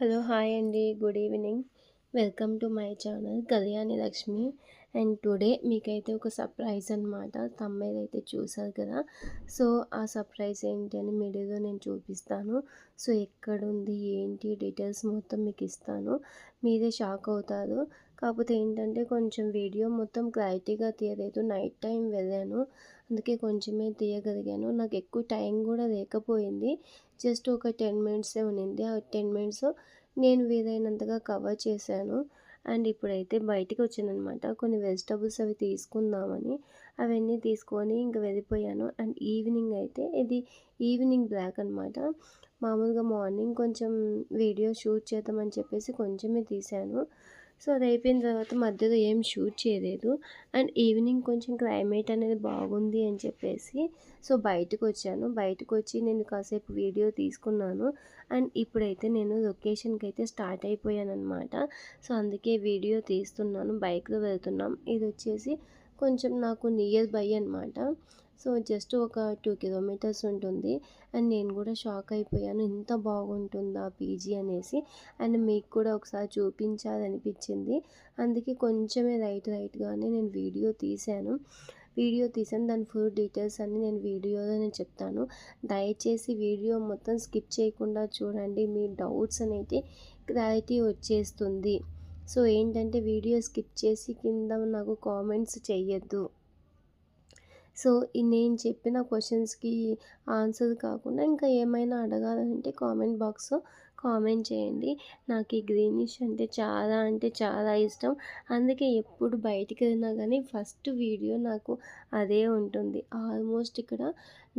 Hello hi అండి. Good evening. Welcome to my channel Kalyani Lakshmi. And today మీకైతే ఒక surprise అనమాట తమ్మేది అయితే చూసారు కదా. సో ఆ సర్ప్రైజ్ ఏంటి అని మీడియాలో నేను చూపిస్తాను. సో ఎక్కడుంది ఏంటి డీటెయిల్స్ మొత్తం మీకు ఇస్తాను. మీరే షాక్ అవుతారు. కాకపోతే ఏంటంటే కొంచెం వీడియో మొత్తం క్లారిటీగా తీయలేదు. నైట్ టైం వెళ్ళాను. అందుకే కొంచెమే తీయగలిగాను. నాకు ఎక్కువ టైం కూడా లేకపోయింది. జస్ట్ ఒక టెన్ మినిట్సే ఉన్నింది ఆ టెన్ మినిట్స్ నేను వీలైనంతగా కవర్ చేశాను. అండ్ ఇప్పుడైతే బయటికి వచ్చానమాట కొన్ని వెజిటబుల్స్ అవి తీసుకుందామని అవన్నీ తీసుకొని ఇంకా వెళ్ళిపోయాను. అండ్ ఈవినింగ్ అయితే ఇది ఈవినింగ్ బ్లాక్ అనమాట. మామూలుగా మార్నింగ్ కొంచెం వీడియో షూట్ చేద్దామని చెప్పేసి కొంచెమే తీశాను. సో అది అయిపోయిన తర్వాత మధ్యలో ఏం షూట్ చేయలేదు. అండ్ ఈవినింగ్ కొంచెం క్లైమేట్ అనేది బాగుంది అని చెప్పేసి సో బయటకు వచ్చాను బయటకు వచ్చి నేను కాసేపు వీడియో తీసుకున్నాను. అండ్ ఇప్పుడైతే నేను లొకేషన్కి అయితే స్టార్ట్ అయిపోయాను అనమాట సో అందుకే వీడియో తీస్తున్నాను. బైక్లో వెళ్తున్నాం. ఇది వచ్చేసి కొంచెం నాకు నియర్ బై అనమాట సో జస్ట్ ఒక టూ కిలోమీటర్స్ ఉంటుంది. అండ్ నేను కూడా షాక్ అయిపోయాను. ఇంత బాగుంటుందా పీజీ అనేసి. అండ్ మీకు కూడా ఒకసారి చూపించాలనిపించింది. అందుకే కొంచెమే రైట్ రైట్గానే నేను వీడియో తీశాను. వీడియో తీసాను దాని ఫుల్ డీటెయిల్స్ అన్నీ నేను వీడియోలో నేను చెప్తాను. దయచేసి వీడియో మొత్తం స్కిప్ చేయకుండా చూడండి. మీ డౌట్స్ అనేది క్లారిటీ వచ్చేస్తుంది. సో ఏంటంటే వీడియో స్కిప్ చేసి కింద నాకు కామెంట్స్ చెయ్యొద్దు. సో నేను చెప్పిన క్వశ్చన్స్కి ఆన్సర్ కాకుండా ఇంకా ఏమైనా అడగాలంటే కామెంట్ బాక్స్లో కామెంట్ చేయండి. నాకు ఈ గ్రీనిష్ అంటే చాలా అంటే చాలా ఇష్టం. అందుకే ఎప్పుడు బయటికి వెళ్ళినా కానీ ఫస్ట్ వీడియో నాకు అదే ఉంటుంది. ఆల్మోస్ట్ ఇక్కడ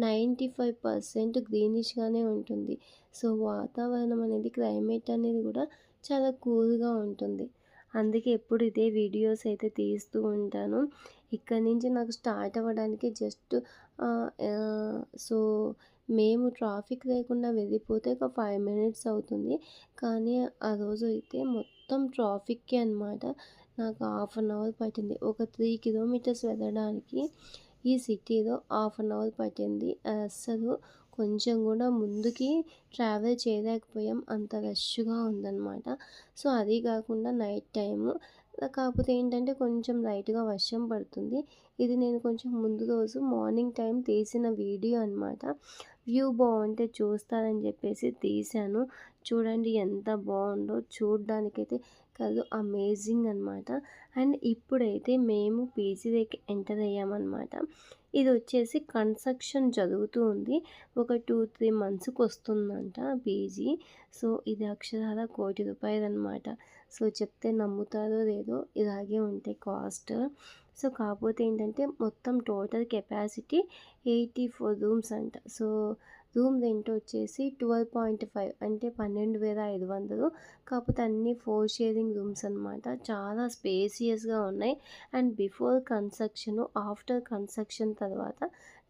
నైంటీ ఫైవ్ పర్సెంట్ గ్రీనిష్గానే ఉంటుంది. సో వాతావరణం అనేది క్లైమేట్ అనేది కూడా చాలా కూల్గా ఉంటుంది. అందుకే ఎప్పుడు ఇదే వీడియోస్ అయితే తీస్తూ ఉంటాను. ఇక్కడ నుంచి నాకు స్టార్ట్ అవ్వడానికి జస్ట్ సో మేము ట్రాఫిక్ లేకుండా వెళ్ళిపోతే ఒక ఫైవ్ మినిట్స్ అవుతుంది. కానీ ఆ రోజు అయితే మొత్తం ట్రాఫిక్కే అనమాట నాకు హాఫ్ అన్ అవర్ పట్టింది. ఒక త్రీ కిలోమీటర్స్ వెళ్ళడానికి ఈ సిటీలో హాఫ్ అన్ అవర్ పట్టింది. అస్సలు కొంచెం కూడా ముందుకి ట్రావెల్ చేయలేకపోయాం. అంత రష్గా ఉందన్నమాట. సో అది కాకుండా నైట్ టైము కాకపోతే ఏంటంటే కొంచెం లైట్గా వర్షం పడుతుంది. ఇది నేను కొంచెం ముందు రోజు మార్నింగ్ టైం తీసిన వీడియో అనమాట వ్యూ బాగుంటే చూస్తారని చెప్పేసి తీశాను. చూడండి ఎంత బాగుందో చూడడానికైతే కాదు అమేజింగ్ అనమాట అండ్ ఇప్పుడైతే మేము పీజీ దగ్గర ఎంటర్ అయ్యామన్నమాట ఇది వచ్చేసి కన్స్ట్రక్షన్ జరుగుతూ ఉంది. ఒక టూ త్రీ మంత్స్కి వస్తుందంట పీజీ. సో ఇది అక్షరాల కోటి రూపాయలు అనమాట సో చెప్తే నమ్ముతారో లేదో ఇలాగే ఉంటాయి కాస్ట్. సో కాకపోతే ఏంటంటే మొత్తం total capacity eighty four rooms అంట. సో రూమ్ రెంట్ వచ్చేసి ట్వెల్వ్ పాయింట్ ఫైవ్ అంటే పన్నెండు వేల ఐదు వందలు. కాకపోతే అన్ని ఫోర్ షేరింగ్ రూమ్స్ అనమాట చాలా స్పేసియస్గా ఉన్నాయి. And before construction after construction తర్వాత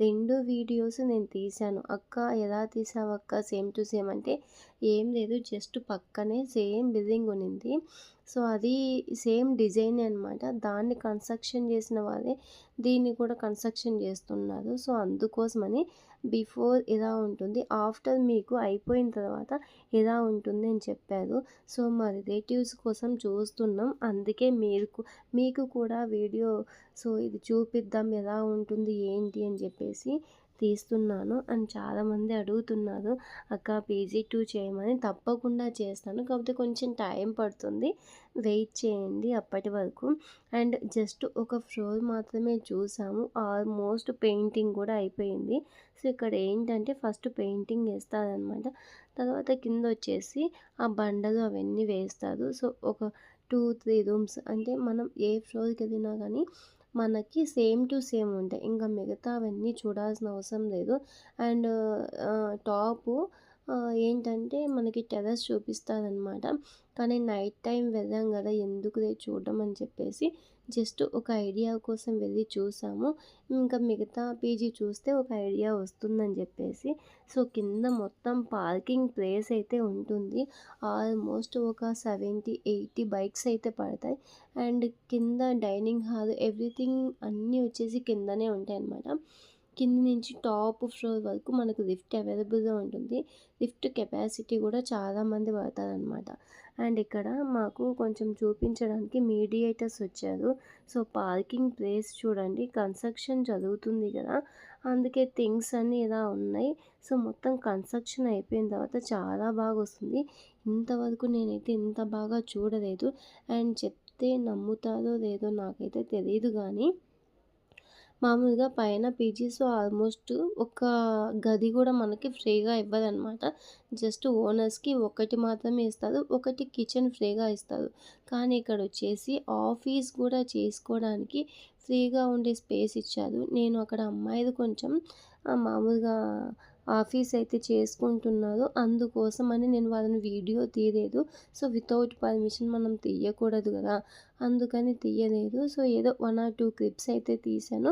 రెండు వీడియోస్ నేను తీశాను. అక్క ఎలా తీసావు అక్క? సేమ్ టు సేమ్ అంటే ఏం లేదు. జస్ట్ పక్కనే సేమ్ బిల్డింగ్ ఉన్నింది. సో అది సేమ్ డిజైన్ అనమాట దాన్ని కన్స్ట్రక్షన్ చేసిన వాళ్ళే దీన్ని కూడా కన్స్ట్రక్షన్ చేస్తున్నారు. సో అందుకోసమని బిఫోర్ ఎలా ఉంటుంది ఆఫ్టర్ మీకు అయిపోయిన తర్వాత ఎలా ఉంటుంది అని చెప్పారు. సో మా రిలేటివ్స్ కోసం చూస్తున్నాం. అందుకే మీరు మీకు కూడా వీడియో సో ఇది చూపిద్దాం ఎలా ఉంటుంది ఏంటి అని చెప్పేసి తీస్తున్నాను అండ్ చాలామంది అడుగుతున్నారు. అక్క పీజీ టూ చేయమని తప్పకుండా చేస్తాను. కాకపోతే కొంచెం టైం పడుతుంది. వెయిట్ చేయండి అప్పటి వరకు. అండ్ జస్ట్ ఒక ఫ్లోర్ మాత్రమే చూసాము. ఆల్మోస్ట్ పెయింటింగ్ కూడా అయిపోయింది. సో ఇక్కడ ఏంటంటే ఫస్ట్ పెయింటింగ్ వేస్తారనమాట. తర్వాత కింద వచ్చేసి ఆ బండలు అవన్నీ వేస్తారు. సో ఒక టూ త్రీ రూమ్స్ అంటే మనం ఏ ఫ్లోర్కి వెళ్ళినా కానీ మనకి సేమ్ టు సేమ్ ఉంటాయి. ఇంకా మిగతా అవన్నీ చూడాల్సిన అవసరం లేదు. అండ్ టాపు ఏంటంటే మనకి టెర్రస్ చూపిస్తారనమాట కానీ నైట్ టైం వెళ్ళాం కదా ఎందుకు చూడడం అని చెప్పేసి జస్ట్ ఒక ఐడియా కోసం వెళ్ళి చూసాము. ఇంకా మిగతా పీజీ చూస్తే ఒక ఐడియా వస్తుందని చెప్పేసి. సో కింద మొత్తం పార్కింగ్ ప్లేస్ అయితే ఉంటుంది. ఆల్మోస్ట్ ఒక సెవెంటీ ఎయిటీ బైక్స్ అయితే పడతాయి. అండ్ కింద డైనింగ్ హాల్ ఎవ్రీథింగ్ అన్నీ వచ్చేసి కిందనే ఉంటాయి అన్నమాట కింద నుంచి టాప్ ఫ్లోర్ వరకు మనకు లిఫ్ట్ అవైలబుల్గా ఉంటుంది. లిఫ్ట్ కెపాసిటీ కూడా చాలామంది పడతారనమాట అండ్ ఇక్కడ మాకు కొంచెం చూపించడానికి మీడియేటర్స్ వచ్చారు. సో పార్కింగ్ ప్లేస్ చూడండి. కన్స్ట్రక్షన్ జరుగుతుంది కదా. అందుకే థింగ్స్ అన్నీ ఇలా ఉన్నాయి. సో మొత్తం కన్స్ట్రక్షన్ అయిపోయిన తర్వాత చాలా బాగా వస్తుంది. ఇంతవరకు నేనైతే ఇంత బాగా చూడలేదు. అండ్ చెప్తే నమ్ముతారో లేదో నాకైతే తెలియదు కానీ మామూలుగా పైన పీజీస్ ఆల్మోస్ట్ ఒక గది కూడా మనకి ఫ్రీగా ఇవ్వదన్నమాట. జస్ట్ ఓనర్స్కి ఒకటి మాత్రమే ఇస్తారు ఒకటి కిచెన్ ఫ్రీగా ఇస్తారు. కానీ ఇక్కడ వచ్చేసి ఆఫీస్ కూడా చేసుకోవడానికి ఫ్రీగా ఉండే స్పేస్ ఇచ్చారు. నేను అక్కడ అమ్మాయిది కొంచెం మామూలుగా ఆఫీస్ అయితే చేసుకుంటున్నారు అందుకోసమని నేను వాళ్ళని వీడియో తీయలేదు. సో వితౌట్ పర్మిషన్ మనం తీయకూడదు కదా. అందుకని తీయలేదు. సో ఏదో వన్ ఆర్ టూ క్లిప్స్ అయితే తీసాను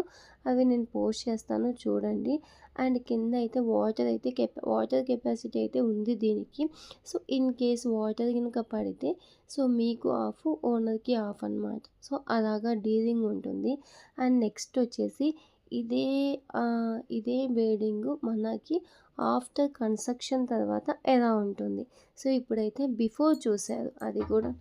అవి నేను పోస్ట్ చేస్తాను చూడండి. అండ్ కింద అయితే వాటర్ అయితే కెపా వాటర్ కెపాసిటీ అయితే ఉంది దీనికి. సో ఇన్ కేస్ వాటర్ కనుక పడితే సో మీకు ఆఫ్ ఓనర్కి ఆఫ్ అనమాట సో అలాగా డీలింగ్ ఉంటుంది. అండ్ నెక్స్ట్ వచ్చేసి ఇదే ఇదే బిల్డింగ్ మనకి ఆఫ్టర్ కన్స్ట్రక్షన్ తర్వాత ఎలా ఉంటుంది. సో ఇప్పుడైతే బిఫోర్ చూశారు అది కూడా.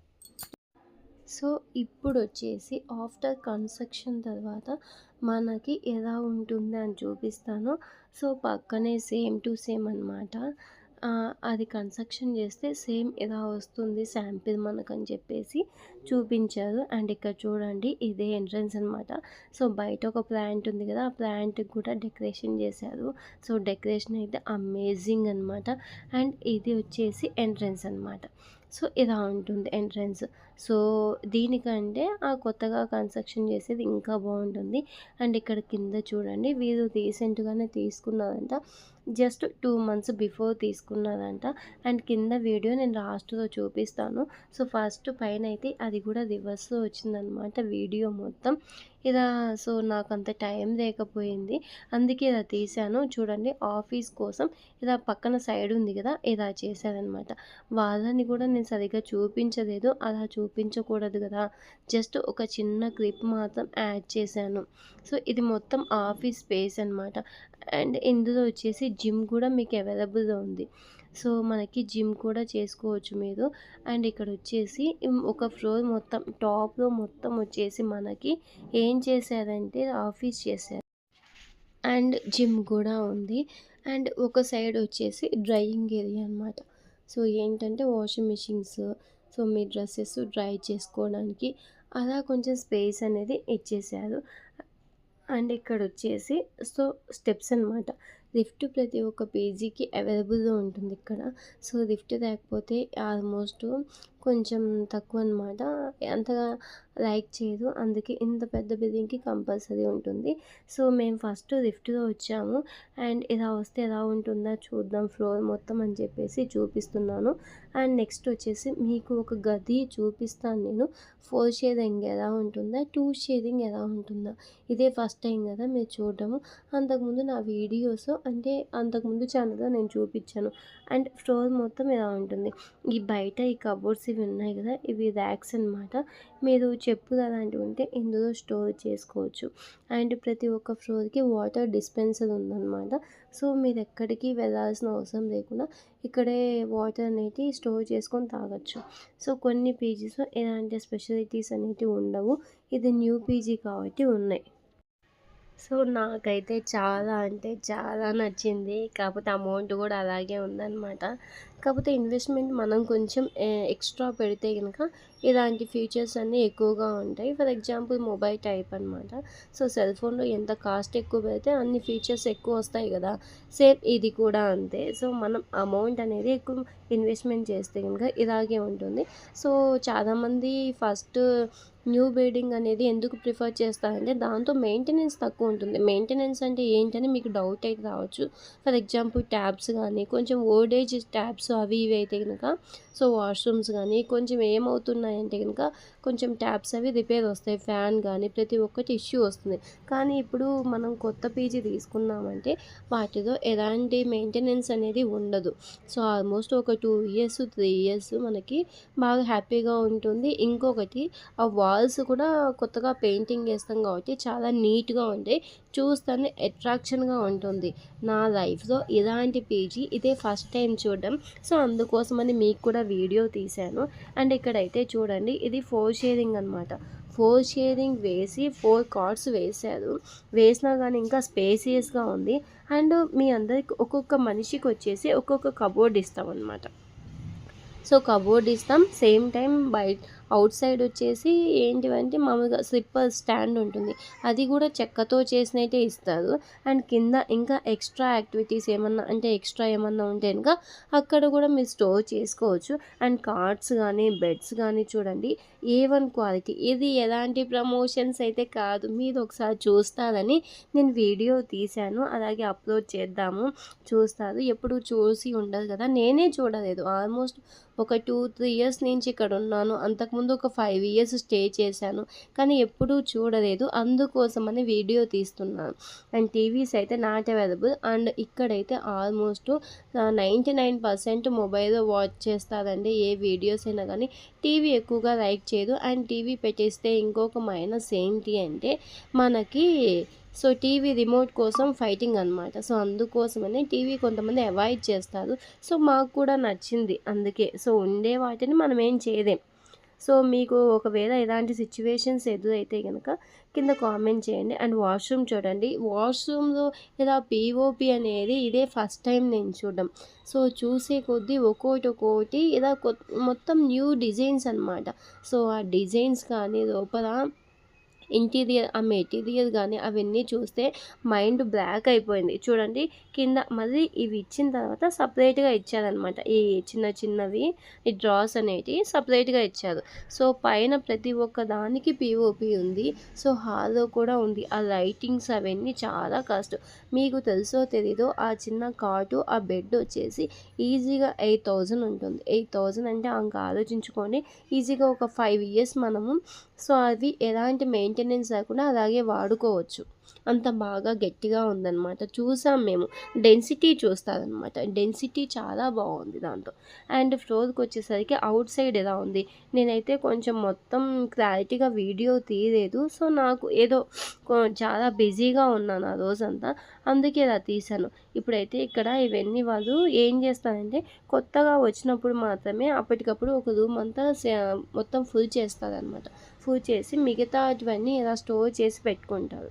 సో ఇప్పుడు వచ్చేసి ఆఫ్టర్ కన్స్ట్రక్షన్ తర్వాత మనకి ఎలా ఉంటుంది అని చూపిస్తాను. సో పక్కనే సేమ్ టు సేమ్ అనమాట అది కన్స్ట్రక్షన్ చేస్తే సేమ్ ఇలా వస్తుంది శాంపిల్ మనకని చెప్పేసి చూపించారు. అండ్ ఇక్కడ చూడండి ఇదే ఎంట్రన్స్ అనమాట సో బయట ఒక ప్లాంట్ ఉంది కదా ఆ ప్లాంట్కి కూడా డెకరేషన్ చేశారు. సో డెకరేషన్ అయితే అమేజింగ్ అనమాట అండ్ ఇది వచ్చేసి ఎంట్రన్స్ అనమాట సో ఇలా ఉంటుంది ఎంట్రన్స్. సో దీనికంటే ఆ కొత్తగా కన్స్ట్రక్షన్ చేసేది ఇంకా బాగుంటుంది. అండ్ ఇక్కడ కింద చూడండి వీరు రీసెంట్గానే తీసుకున్నారంట. జస్ట్ టూ మంత్స్ బిఫోర్ తీసుకున్నారంట. అండ్ కింద వీడియో నేను లాస్ట్లో చూపిస్తాను. సో ఫస్ట్ పైన అయితే అది కూడా రివర్స్లో వచ్చిందనమాట వీడియో మొత్తం. ఇలా సో నాకు అంత టైం లేకపోయింది. అందుకే ఇలా తీశాను. చూడండి ఆఫీస్ కోసం ఇలా పక్కన సైడ్ ఉంది కదా ఇలా చేశారనమాట వాళ్ళని కూడా నేను సరిగ్గా చూపించలేదు. అలా చూ చూపించకూడదు కదా. జస్ట్ ఒక చిన్న క్లిప్ మాత్రం యాడ్ చేశాను. సో ఇది మొత్తం ఆఫీస్ స్పేస్ అనమాట అండ్ ఇందులో వచ్చేసి జిమ్ కూడా మీకు అవైలబుల్గా ఉంది. సో మనకి జిమ్ కూడా చేసుకోవచ్చు మీరు. అండ్ ఇక్కడ వచ్చేసి ఒక ఫ్లోర్ మొత్తం టాప్లో మొత్తం వచ్చేసి మనకి ఏం చేశారంటే ఆఫీస్ చేశారు. అండ్ జిమ్ కూడా ఉంది. అండ్ ఒక సైడ్ వచ్చేసి డ్రైయింగ్ ఏరియా అనమాట సో ఏంటంటే వాషింగ్ మిషన్స్ సో మీ డ్రెస్సెస్ డ్రై చేసుకోవడానికి అలా కొంచెం స్పేస్ అనేది ఇచ్చేసారు. అండ్ ఇక్కడ వచ్చేసి సో స్టెప్స్ అనమాట లిఫ్ట్ ప్రతి ఒక్క పేజీకి అవైలబుల్గా ఉంటుంది ఇక్కడ. సో లిఫ్ట్ లేకపోతే ఆల్మోస్ట్ కొంచెం తక్కువ అనమాట అంతగా లైక్ చేయదు. అందుకే ఇంత పెద్ద బిల్డింగ్కి కంపల్సరీ ఉంటుంది. సో మేము ఫస్ట్ లిఫ్ట్లో వచ్చాము. అండ్ ఇలా వస్తే ఎలా ఉంటుందా చూద్దాం. ఫ్లోర్ మొత్తం అని చెప్పేసి చూపిస్తున్నాను. అండ్ నెక్స్ట్ వచ్చేసి మీకు ఒక గది చూపిస్తాను నేను. ఫోర్ షేరింగ్ ఎలా ఉంటుందా టూ షేరింగ్ ఎలా ఉంటుందా. ఇదే ఫస్ట్ టైం కదా మీరు చూడటము. అంతకుముందు నా వీడియోస్ అంటే అంతకుముందు ఛానల్లో నేను చూపించాను. అండ్ ఫ్లోర్ మొత్తం ఇలా ఉంటుంది? ఈ బయట ఈ కబోర్డ్స్ ఇవి ఉన్నాయి కదా ఇవి ర్యాక్స్ అనమాట మీరు చెప్పులు అలాంటివి ఉంటే ఇందులో స్టోర్ చేసుకోవచ్చు. అండ్ ప్రతి ఒక్క ఫ్లోర్కి వాటర్ డిస్పెన్సర్ ఉందన్నమాట. సో మీరు ఎక్కడికి వెళ్ళాల్సిన అవసరం లేకుండా ఇక్కడే వాటర్ అనేది స్టోర్ చేసుకొని తాగొచ్చు. సో కొన్ని పీజీస్లో ఎలాంటి స్పెషాలిటీస్ అనేవి ఉండవు. ఇది న్యూ పీజీ కాబట్టి ఉన్నాయి. సో నాకైతే చాలా అంటే చాలా నచ్చింది. కాకపోతే అమౌంట్ కూడా అలాగే ఉందన్నమాట. కాకపోతే ఇన్వెస్ట్మెంట్ మనం కొంచెం ఎక్స్ట్రా పెడితే కనుక ఇలాంటి ఫీచర్స్ అన్నీ ఎక్కువగా ఉంటాయి. ఫర్ ఎగ్జాంపుల్ మొబైల్ టైప్ అనమాట సో సెల్ ఫోన్లో ఎంత కాస్ట్ ఎక్కువ పెడితే అన్ని ఫీచర్స్ ఎక్కువ వస్తాయి కదా. సేమ్ ఇది కూడా అంతే. సో మనం అమౌంట్ అనేది ఎక్కువ ఇన్వెస్ట్మెంట్ చేస్తే కనుక ఇలాగే ఉంటుంది. సో చాలామంది ఫస్ట్ న్యూ బిల్డింగ్ అనేది ఎందుకు ప్రిఫర్ చేస్తారంటే దాంతో మెయింటెనెన్స్ తక్కువ ఉంటుంది. మెయింటెనెన్స్ అంటే ఏంటని మీకు డౌట్ అయితే రావచ్చు. ఫర్ ఎగ్జాంపుల్ ట్యాబ్స్ కానీ కొంచెం ఓల్డ్ ఏజ్ ట్యాబ్స్ అవి ఇవి అయితే కనుక సో వాష్రూమ్స్ కానీ కొంచెం ఏమవుతున్నాయంటే కనుక కొంచెం ట్యాప్స్ అవి రిపేర్ వస్తాయి ఫ్యాన్ కానీ ప్రతి ఒక్కటి ఇష్యూ వస్తుంది. కానీ ఇప్పుడు మనం కొత్త పీజీ తీసుకున్నామంటే వాటిలో ఎలాంటి మెయింటెనెన్స్ అనేది ఉండదు. సో ఆల్మోస్ట్ ఒక టూ ఇయర్స్ త్రీ ఇయర్స్ మనకి బాగా హ్యాపీగా ఉంటుంది. ఇంకొకటి ఆ వాల్స్ కూడా కొత్తగా పెయింటింగ్ వేస్తాం కాబట్టి చాలా నీట్గా ఉంటాయి. చూస్తేనే అట్రాక్షన్గా ఉంటుంది. నా లైఫ్లో ఇలాంటి పీజీ ఇదే ఫస్ట్ టైం చూడడం. సో అందుకోసమని మీకు కూడా వీడియో తీశాను. అండ్ ఇక్కడైతే చూడండి ఇది ఫోర్ షేరింగ్ అనమాట ఫోర్ షేరింగ్ వేసి ఫోర్ కార్డ్స్ వేశారు. వేసినా కానీ ఇంకా స్పేసియస్గా ఉంది. అండ్ మీ అందరికి ఒక్కొక్క మనిషికి వచ్చేసి ఒక్కొక్క కబోర్డ్ ఇస్తాం అనమాట సో కబోర్డ్ ఇస్తాం. సేమ్ టైం బయట అవుట్ సైడ్ వచ్చేసి ఏంటివంటే మామూలుగా స్లిప్పర్ స్టాండ్ ఉంటుంది. అది కూడా చెక్కతో చేసినట్టే ఇస్తారు. అండ్ కింద ఇంకా ఎక్స్ట్రా యాక్టివిటీస్ ఏమన్నా అంటే ఎక్స్ట్రా ఏమన్నా ఉంటే కనుక అక్కడ కూడా మీరు స్టోర్ చేసుకోవచ్చు. అండ్ కార్డ్స్ కానీ బెడ్స్ కానీ చూడండి ఏ వన్ క్వాలిటీ ఇది ఎలాంటి ప్రమోషన్స్ అయితే కాదు. మీరు ఒకసారి చూస్తారని నేను వీడియో తీశాను. అలాగే అప్లోడ్ చేద్దాము. చూస్తారు. ఎప్పుడు చూసి ఉండదు కదా. నేనే చూడలేదు. ఆల్మోస్ట్ ఒక టూ త్రీ ఇయర్స్ నుంచి ఇక్కడ ఉన్నాను. అంతకుముందు ఒక ఫైవ్ ఇయర్స్ స్టే చేశాను. కానీ ఎప్పుడూ చూడలేదు. అందుకోసమని వీడియో తీస్తున్నాను. అండ్ టీవీస్ అయితే నాట్ అవైలబుల్ అండ్ ఇక్కడైతే almost ninety nine percent mobile watch చేస్తారండి. ఏ వీడియోస్ అయినా కానీ టీవీ ఎక్కువగా లైక్ చేయదు. అండ్ టీవీ పెట్టేస్తే ఇంకొక మైనస్ ఏంటి అంటే మనకి సో టీవీ రిమోట్ కోసం ఫైటింగ్ అనమాట సో అందుకోసమని టీవీ కొంతమంది అవాయిడ్ చేస్తారు. సో మాకు కూడా నచ్చింది. అందుకే సో ఉండే వాటిని మనం ఏం చేయలేం. సో మీకు ఒకవేళ ఇలాంటి సిచ్యువేషన్స్ ఎదురైతే కనుక కింద కామెంట్ చేయండి. అండ్ వాష్రూమ్ చూడండి. వాష్రూమ్లో ఇలా పీఓపి అనేది ఇదే ఫస్ట్ టైం నేను చూడడం. సో చూసే కొద్దీ ఒక్కోటి ఒక్కోటి ఇలా మొత్తం న్యూ డిజైన్స్ అనమాట సో ఆ డిజైన్స్ కానీ లోపల ఇంటీరియర్ ఆ మెటీరియల్ కానీ అవన్నీ చూస్తే మైండ్ బ్లాక్ అయిపోయింది. చూడండి కింద మళ్ళీ ఇవి ఇచ్చిన తర్వాత సపరేట్గా ఇచ్చారనమాట ఈ చిన్న చిన్నవి ఈ డ్రాస్ అనేటివి సపరేట్గా ఇచ్చారు. సో పైన ప్రతి ఒక్క దానికి పిఓపి ఉంది. సో హాల్లో కూడా ఉంది. ఆ లైటింగ్స్ అవన్నీ చాలా కష్టం. మీకు తెలుసో తెలీదో ఆ చిన్న కాటు ఆ బెడ్ వచ్చేసి ఈజీగా ఎయిట్ థౌజండ్ ఉంటుంది. ఎయిట్ థౌజండ్ అంటే అంక ఆలోచించుకొని ఈజీగా ఒక ఫైవ్ ఇయర్స్ మనము సో అవి ఎలాంటి మెయింటెనెన్స్ మెయింటెనెన్స్ లేకుండా అలాగే వాడుకోవచ్చు. అంత బాగా గట్టిగా ఉందన్నమాట. చూసాం మేము. డెన్సిటీ చూస్తారనమాట డెన్సిటీ చాలా బాగుంది దాంతో అండ్ ఫ్లోర్కి వచ్చేసరికి అవుట్ సైడ్ ఎలా ఉంది? నేనైతే కొంచెం మొత్తం క్లారిటీగా వీడియో తీయలేదు. సో నాకు ఏదో చాలా బిజీగా ఉన్నాను ఆ రోజంతా. అందుకే ఇలా తీశాను. ఇప్పుడైతే ఇక్కడ ఇవన్నీ వాళ్ళు ఏం చేస్తారంటే కొత్తగా వచ్చినప్పుడు మాత్రమే అప్పటికప్పుడు ఒక రూమ్ అంతా మొత్తం ఫుల్ చేస్తారనమాట ఫుల్ చేసి మిగతావన్నీ ఇలా స్టోర్ చేసి పెట్టుకుంటారు.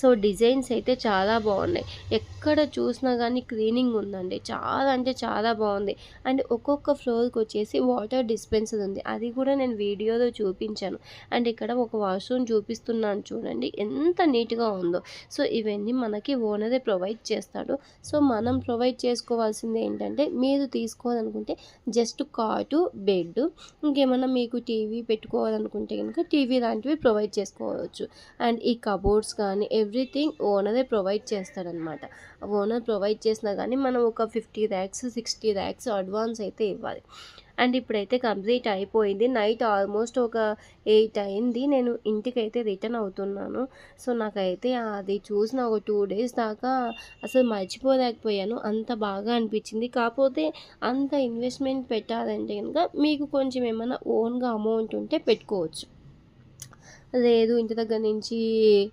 సో డిజైన్స్ అయితే చాలా బాగున్నాయి. ఎక్కడ చూసినా కానీ క్లీనింగ్ ఉందండి. చాలా అంటే చాలా బాగుంది. అండ్ ఒక్కొక్క ఫ్లోర్కి వచ్చేసి వాటర్ డిస్పెన్సర్ ఉంది. అది కూడా నేను వీడియోలో చూపించాను. అండ్ ఇక్కడ ఒక వాష్రూమ్ చూపిస్తున్నాను చూడండి. ఎంత నీట్గా ఉందో. సో ఇవన్నీ మనకి ఓనరే ప్రొవైడ్ చేస్తాడు. సో మనం ప్రొవైడ్ చేసుకోవాల్సింది ఏంటంటే మీరు తీసుకోవాలనుకుంటే జస్ట్ కాటు బెడ్ ఇంకేమన్నా మీకు టీవీ పెట్టుకోవాలనుకుంటే కనుక టీవీ లాంటివి ప్రొవైడ్ చేసుకోవచ్చు. అండ్ ఈ కబోర్డ్స్ కానీ ఎవ్రీథింగ్ ఓనరే ప్రొవైడ్ చేస్తాడనమాట. ఓనర్ ప్రొవైడ్ చేసినా కానీ మనం ఒక fifty racks sixty racks advance అయితే ఇవ్వాలి. అండ్ ఇప్పుడైతే కంప్లీట్ అయిపోయింది. నైట్ ఆల్మోస్ట్ ఒక ఎయిట్ అయింది. నేను ఇంటికైతే రిటర్న్ అవుతున్నాను. సో నాకైతే అది చూసిన ఒక టూ డేస్ దాకా అసలు మర్చిపోలేకపోయాను. అంత బాగా అనిపించింది. కాకపోతే అంత ఇన్వెస్ట్మెంట్ పెట్టాలంటే కనుక మీకు కొంచెం ఏమైనా ఓన్గా అమౌంట్ ఉంటే పెట్టుకోవచ్చు. లేదు ఇంటి దగ్గర నుంచి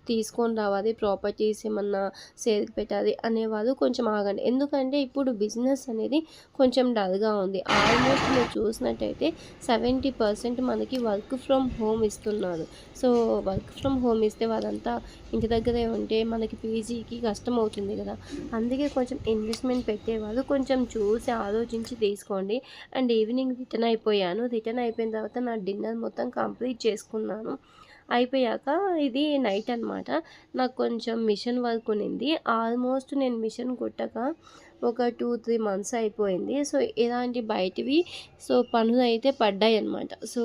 తీసుకొని రావాలి ప్రాపర్టీస్ ఏమన్నా సేల్కి పెట్టాలి అనేవాళ్ళు కొంచెం ఆగండి. ఎందుకంటే ఇప్పుడు బిజినెస్ అనేది కొంచెం డల్గా ఉంది. ఆల్మోస్ట్ మీరు చూసినట్టయితే సెవెంటీ పర్సెంట్ మనకి వర్క్ ఫ్రమ్ హోమ్ ఇస్తున్నారు. సో వర్క్ ఫ్రమ్ హోమ్ ఇస్తే వాళ్ళంతా ఇంటి దగ్గరే ఉంటే మనకి పీజీకి కష్టం అవుతుంది కదా. అందుకే కొంచెం ఇన్వెస్ట్మెంట్ పెట్టేవాళ్ళు కొంచెం చూసి ఆలోచించి తీసుకోండి. అండ్ ఈవినింగ్ రిటర్న్ అయిపోయాను. రిటర్న్ అయిపోయిన తర్వాత నా డిన్నర్ మొత్తం కంప్లీట్ చేసుకున్నాను. అయిపోయాక ఇది నైట్ అనమాట నాకు కొంచెం మిషన్ వర్క్ ఉన్నింది. ఆల్మోస్ట్ నేను మిషన్ కుట్టక ఒక టూ త్రీ మంత్స్ అయిపోయింది. సో ఇలాంటి బయటివి సో పనులు అయితే పడ్డాయి అనమాట సో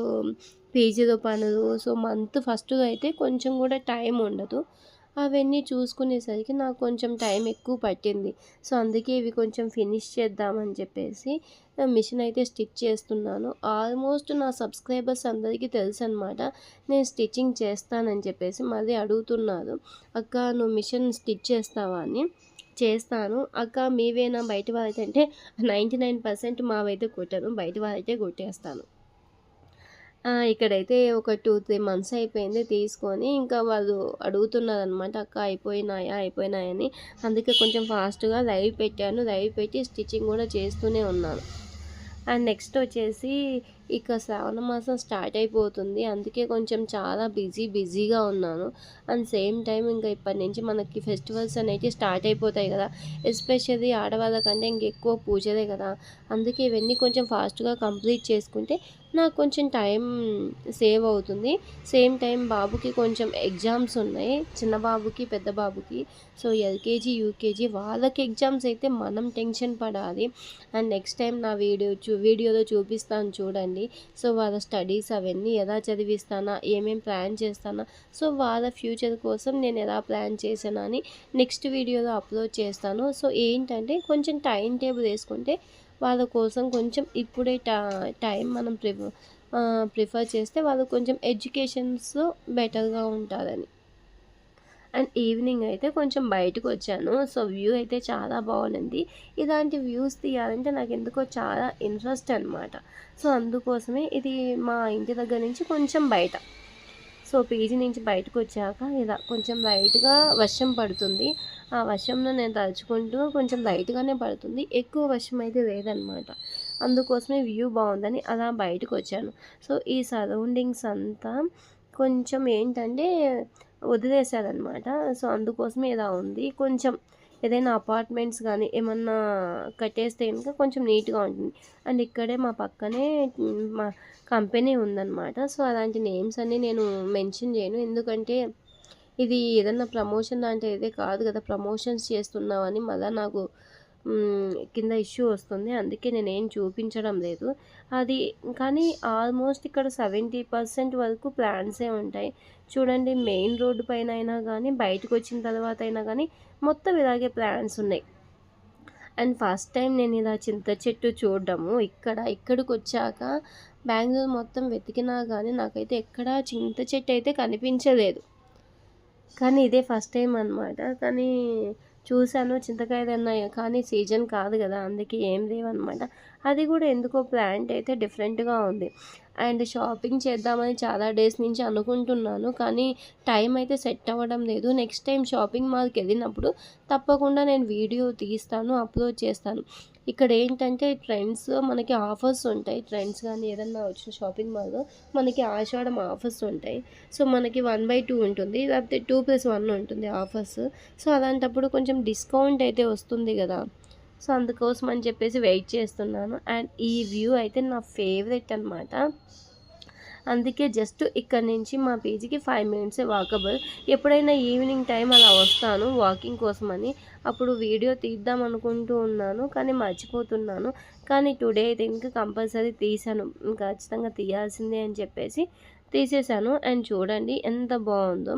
పీజీలో పనులు సో మంత్ ఫస్ట్ అయితే కొంచెం కూడా టైం ఉండదు. అవన్నీ చూసుకునేసరికి నాకు కొంచెం టైం ఎక్కువ పట్టింది. సో అందుకే ఇవి కొంచెం ఫినిష్ చేద్దామని చెప్పేసి మిషన్ అయితే స్టిచ్ చేస్తున్నాను. ఆల్మోస్ట్ నా సబ్స్క్రైబర్స్ అందరికీ తెలుసు అనమాట నేను స్టిచ్చింగ్ చేస్తానని చెప్పేసి మళ్ళీ అడుగుతున్నారు. అక్క నువ్వు మిషన్ స్టిచ్ చేస్తావా? అని. చేస్తాను. అక్క మీవేనా? బయట వాళ్ళైతే అంటే నైంటీ నైన్ పర్సెంట్ మావైతే కుట్టను బయట వాళ్ళైతే కుట్టేస్తాను. ఇక్కడైతే ఒక టూ త్రీ మంత్స్ అయిపోయింది తీసుకొని ఇంకా వాళ్ళు అడుగుతున్నారనమాట అక్క అయిపోయినాయా అయిపోయినాయని అందుకే కొంచెం ఫాస్ట్గా లైవ్ పెట్టాను. లైవ్ పెట్టి స్టిచ్చింగ్ కూడా చేస్తూనే ఉన్నాను. అండ్ నెక్స్ట్ వచ్చేసి ఇక శ్రావణ మాసం స్టార్ట్ అయిపోతుంది. అందుకే కొంచెం చాలా బిజీ బిజీగా ఉన్నాను. అండ్ సేమ్ టైం ఇంకా ఇప్పటి నుంచి మనకి ఫెస్టివల్స్ అనేవి స్టార్ట్ అయిపోతాయి కదా. ఎస్పెషల్లీ ఆడవాళ్ళకంటే ఇంకెక్కువ పూజలే కదా. అందుకే ఇవన్నీ కొంచెం ఫాస్ట్గా కంప్లీట్ చేసుకుంటే నాకు కొంచెం టైం సేవ్ అవుతుంది. సేమ్ టైం బాబుకి కొంచెం ఎగ్జామ్స్ ఉన్నాయి. చిన్న బాబుకి పెద్ద బాబుకి. సో ఎల్కేజీ యూకేజీ వాళ్ళకి ఎగ్జామ్స్ అయితే మనం టెన్షన్ పడాలి. అండ్ నెక్స్ట్ టైం నా వీడియో చూ వీడియోలో చూపిస్తాను చూడండి. సో వాళ్ళ స్టడీస్ అవన్నీ ఎలా చదివిస్తానా ఏమేమి ప్లాన్ చేస్తానా సో వాళ్ళ ఫ్యూచర్ కోసం నేను ఎలా ప్లాన్ చేశానని నెక్స్ట్ వీడియోలో అప్లోడ్ చేస్తాను. సో ఏంటంటే కొంచెం టైం టేబుల్ వేసుకుంటే వాళ్ళ కోసం కొంచెం ఇప్పుడే టా టైం మనం ప్రిఫర్ ప్రిఫర్ చేస్తే వాళ్ళు కొంచెం ఎడ్యుకేషన్స్ బెటర్గా ఉంటారని. అండ్ ఈవినింగ్ అయితే కొంచెం బయటకు వచ్చాను. సో వ్యూ అయితే చాలా బాగుంది. ఇలాంటి వ్యూస్ తీయాలంటే నాకు ఎందుకో చాలా ఇంట్రెస్ట్ అనమాట సో అందుకోసమే ఇది మా ఇంటి దగ్గర నుంచి కొంచెం బయట. సో పీజీ నుంచి బయటకు వచ్చాక ఇలా కొంచెం లైట్గా వర్షం పడుతుంది. ఆ వర్షంలో నేను తలుచుకుంటూ కొంచెం లైట్గానే పడుతుంది. ఎక్కువ వర్షం అయితే లేదనమాట. అందుకోసమే వ్యూ బాగుందని అలా బయటకు వచ్చాను సో ఈ సరౌండింగ్స్ అంతా కొంచెం ఏంటంటే వదిలేశారనమాట. సో అందుకోసమే ఇలా ఉంది. కొంచెం ఏదైనా అపార్ట్మెంట్స్ కానీ ఏమన్నా కట్టేస్తే కనుక కొంచెం నీట్గా ఉంటుంది. అండ్ ఇక్కడే మా పక్కనే మా కంపెనీ ఉందన్నమాట. సో అలాంటి నేమ్స్ అన్నీ నేను మెన్షన్ చేయను. ఎందుకంటే ఇది ఏదన్నా ప్రమోషన్ లాంటి అయితే కాదు కదా. ప్రమోషన్స్ చేస్తున్నామని మళ్ళీ నాకు కింద ఇష్యూ వస్తుంది. అందుకే నేను ఏం చూపించడం లేదు. అది కానీ ఆల్మోస్ట్ ఇక్కడ సెవెంటీ పర్సెంట్ వరకు ప్లాంట్సే ఉంటాయి. చూడండి మెయిన్ రోడ్డు పైన అయినా కానీ బయటకు వచ్చిన తర్వాత అయినా కానీ మొత్తం ఇలాగే ప్లాన్స్ ఉన్నాయి. అండ్ ఫస్ట్ టైం నేను ఇలా చింత చెట్టు చూడడము ఇక్కడ ఇక్కడికి వచ్చాక బెంగళూరు మొత్తం వెతికినా కానీ నాకైతే ఎక్కడా చింత చెట్టు అయితే కనిపించలేదు. కానీ ఇదే ఫస్ట్ టైం అనమాట కానీ చూశాను చింతకాయలు ఉన్నాయి కానీ సీజన్ కాదు కదా అందుకే ఏం లేవన్నమాట. అది కూడా ఎందుకో ప్లాంట్ అయితే డిఫరెంట్గా ఉంది. అండ్ షాపింగ్ చేద్దామని చాలా డేస్ నుంచి అనుకుంటున్నాను కానీ టైం అయితే సెట్ అవ్వడం లేదు. నెక్స్ట్ టైం షాపింగ్ మాల్కి వెళ్ళినప్పుడు తప్పకుండా నేను వీడియో తీస్తాను అప్లోడ్ చేస్తాను. ఇక్కడ ఏంటంటే ట్రెండ్స్ మనకి ఆఫర్స్ ఉంటాయి. ట్రెండ్స్ కానీ ఏదన్నా వచ్చిన షాపింగ్ మాల్లో మనకి ఆషాఢం ఆఫర్స్ ఉంటాయి. సో మనకి వన్ బై టూ ఉంటుంది. లేకపోతే టూ ప్లస్ వన్ ఉంటుంది ఆఫర్స్. సో అలాంటప్పుడు కొంచెం డిస్కౌంట్ అయితే వస్తుంది కదా. సో అందుకోసం అని చెప్పేసి వెయిట్ చేస్తున్నాను. అండ్ ఈ వ్యూ అయితే నా ఫేవరెట్ అనమాట అందుకే జస్ట్ ఇక్కడ నుంచి మా పీజీకి ఫైవ్ మినిట్సే వాకబుల్. ఎప్పుడైనా ఈవినింగ్ టైం అలా వస్తాను వాకింగ్ కోసమని. అప్పుడు వీడియో తీద్దాం అనుకుంటూ ఉన్నాను కానీ మర్చిపోతున్నాను. కానీ టుడే అయితే ఇంకా కంపల్సరీ తీసాను ఖచ్చితంగా తీయాల్సిందే అని చెప్పేసి తీసేశాను. అండ్ చూడండి ఎంత బాగుందో.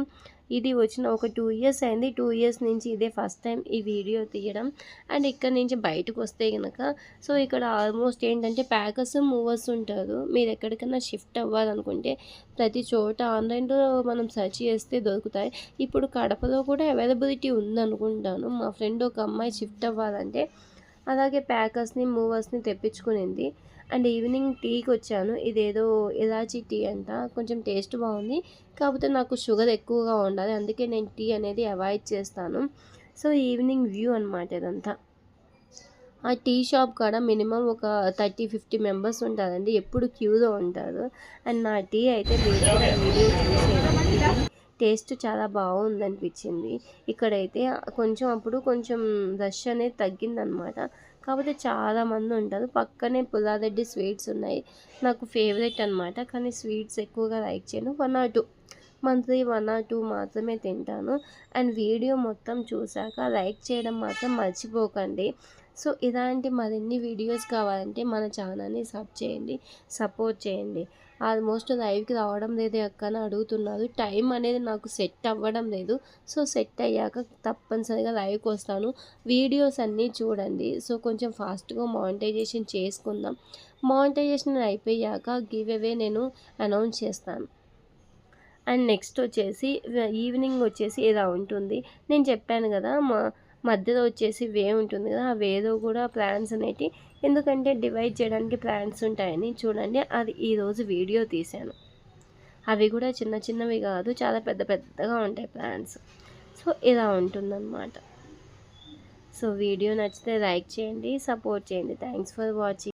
ఇది వచ్చిన ఒక టూ ఇయర్స్ అయింది. టూ ఇయర్స్ నుంచి ఇదే ఫస్ట్ టైం ఈ వీడియో తీయడం. అండ్ ఇక్కడ నుంచి బయటకు వస్తే కనుక సో ఇక్కడ ఆల్మోస్ట్ ఏంటంటే ప్యాకర్స్ మూవర్స్ ఉంటారు. మీరు ఎక్కడికైనా షిఫ్ట్ అవ్వాలనుకుంటే ప్రతి చోట ఆన్లైన్లో మనం సెర్చ్ చేస్తే దొరుకుతాయి. ఇప్పుడు కడపలో కూడా అవైలబిలిటీ ఉందనుకుంటాను. మా ఫ్రెండ్ ఒక అమ్మాయి షిఫ్ట్ అవ్వాలంటే అలాగే ప్యాకర్స్ని మూవర్స్ని తెప్పించుకునింది. అండ్ ఈవినింగ్ టీకి వచ్చాను ఇదేదో ఇలాచీ టీ అంట. కొంచెం టేస్ట్ బాగుంది. కాకపోతే నాకు షుగర్ ఎక్కువగా ఉండాలి. అందుకే నేను టీ అనేది అవాయిడ్ చేస్తాను. సో ఈవినింగ్ వ్యూ అనమాట ఇదంతా. ఆ టీ షాప్ కాడ మినిమం ఒక థర్టీ ఫిఫ్టీ మెంబర్స్ ఉంటారండి. ఎప్పుడు క్యూలో ఉంటారు. అండ్ నా టీ అయితే వీడియో టేస్ట్ చాలా బాగుందనిపించింది. ఇక్కడైతే కొంచెం అప్పుడు కొంచెం రష్ అనేది తగ్గిందనమాట కాకపోతే చాలామంది ఉంటారు. పక్కనే పుల్లారెడ్డి స్వీట్స్ ఉన్నాయి. నాకు ఫేవరెట్ అనమాట కానీ స్వీట్స్ ఎక్కువగా లైక్ చేయను. One or two. Monthly one or two మాత్రమే తింటాను. అండ్ వీడియో మొత్తం చూశాక లైక్ చేయడం మాత్రం మర్చిపోకండి. సో ఇలాంటి మరిన్ని వీడియోస్ కావాలంటే మన ఛానల్ని సబ్ చేయండి. సపోర్ట్ చేయండి. ఆల్మోస్ట్ లైవ్కి రావడం లేదు అక్క అని అడుగుతున్నారు. టైం అనేది నాకు సెట్ అవ్వడం లేదు. సో సెట్ అయ్యాక తప్పనిసరిగా లైవ్కి వస్తాను. వీడియోస్ అన్నీ చూడండి. సో కొంచెం ఫాస్ట్గా మానిటైజేషన్ చేసుకుందాం. మానిటైజేషన్ అయిపోయాక గివ్ అవే నేను అనౌన్స్ చేస్తాను. అండ్ నెక్స్ట్ వచ్చేసి ఈవినింగ్ వచ్చేసి ఇలా ఉంటుంది. నేను చెప్పాను కదా మా మధ్యలో వచ్చేసి వే ఉంటుంది కదా ఆ వేలో కూడా ప్లాన్స్ అనేటివి ఎందుకంటే డివైడ్ చేయడానికి ప్లాన్స్ ఉంటాయని చూడండి. అది ఈరోజు వీడియో తీశాను. అవి కూడా చిన్న చిన్నవి కాదు చాలా పెద్ద పెద్దగా ఉంటాయి ప్లాన్స్. సో ఇలా ఉంటుందన్నమాట. సో వీడియో నచ్చితే లైక్ చేయండి సపోర్ట్ చేయండి. Thanks for watching